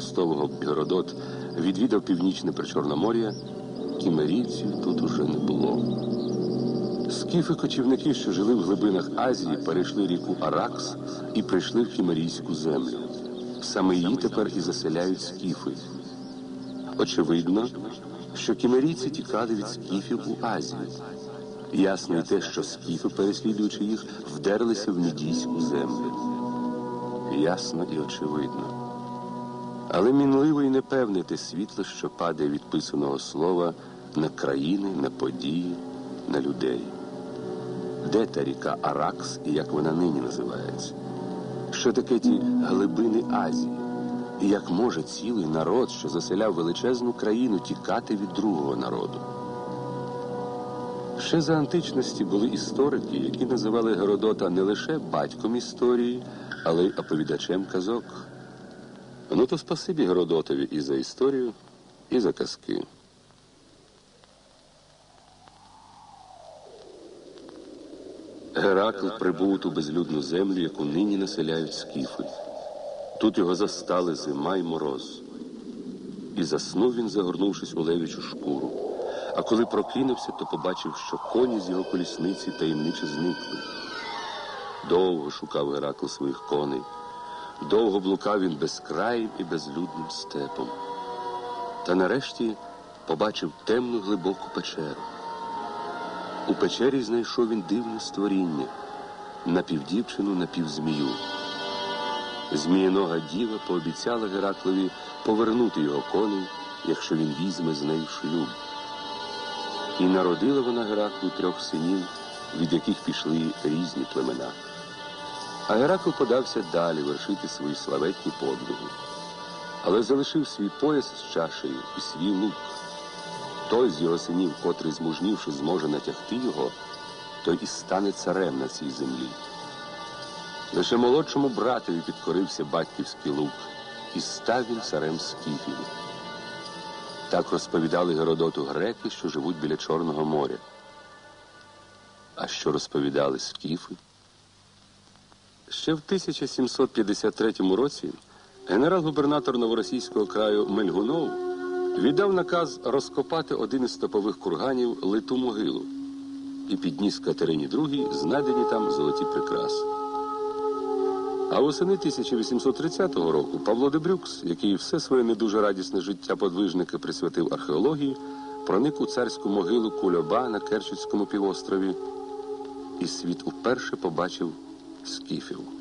Стового Геродот відвідав північне Причорномор'я, кімерійців тут уже не було. Скіфи-кочівники, що жили в глибинах Азії, перейшли ріку Аракс і прийшли в кімерійську землю. Саме її тепер і заселяють скіфи. Очевидно, що кімерійці тікали від скіфів у Азію. Ясно й те, що скіфи, переслідуючи їх, вдерлися в мідійську землю. Ясно і очевидно. Але мінливо і непевне те світло, що падає від писаного слова на країни, на події, на людей. Де та ріка Аракс і як вона нині називається? Що таке ті глибини Азії? І як може цілий народ, що заселяв величезну країну, тікати від другого народу? Ще за античності були історики, які називали Геродота не лише батьком історії, але й оповідачем казок. Ну то спасибі Геродотові і за історію, і за казки. Геракл прибув у ту безлюдну землю, яку нині населяють скіфи. Тут його застали зима й мороз. І заснув він, загорнувшись у левічу шкуру. А коли прокинувся, то побачив, що коні з його колісниці таємниче зникли. Довго шукав Геракл своїх коней. Довго блукав він безкраїм і безлюдним степом. Та нарешті побачив темну глибоку печеру. У печері знайшов він дивне створіння напівдівчину, напівзмію. Змієнога діва пообіцяла Гераклові повернути його коней, якщо він візьме з нею шлюб. І народила вона Гераклу трьох синів, від яких пішли різні племена. А Геракл подався далі вершити свої славетні подвиги, але залишив свій пояс з чашею і свій лук. Той з його синів, котрий змужнівши, зможе натягти його, той і стане царем на цій землі. Лише молодшому братові підкорився батьківський лук, і став він царем скіфів. Так розповідали Геродоту греки, що живуть біля Чорного моря. А що розповідали скіфи? Ще в 1753 році генерал-губернатор новоросійського краю Мельгунов віддав наказ розкопати один із топових курганів литу могилу і підніс Катерині II знайдені там золоті прикраси. А восени 1830 року Павло Дебрюкс, який все своє не дуже радісне життя подвижника присвятив археології, проник у царську могилу Кульоба на Керченському півострові, і світ уперше побачив скіфів.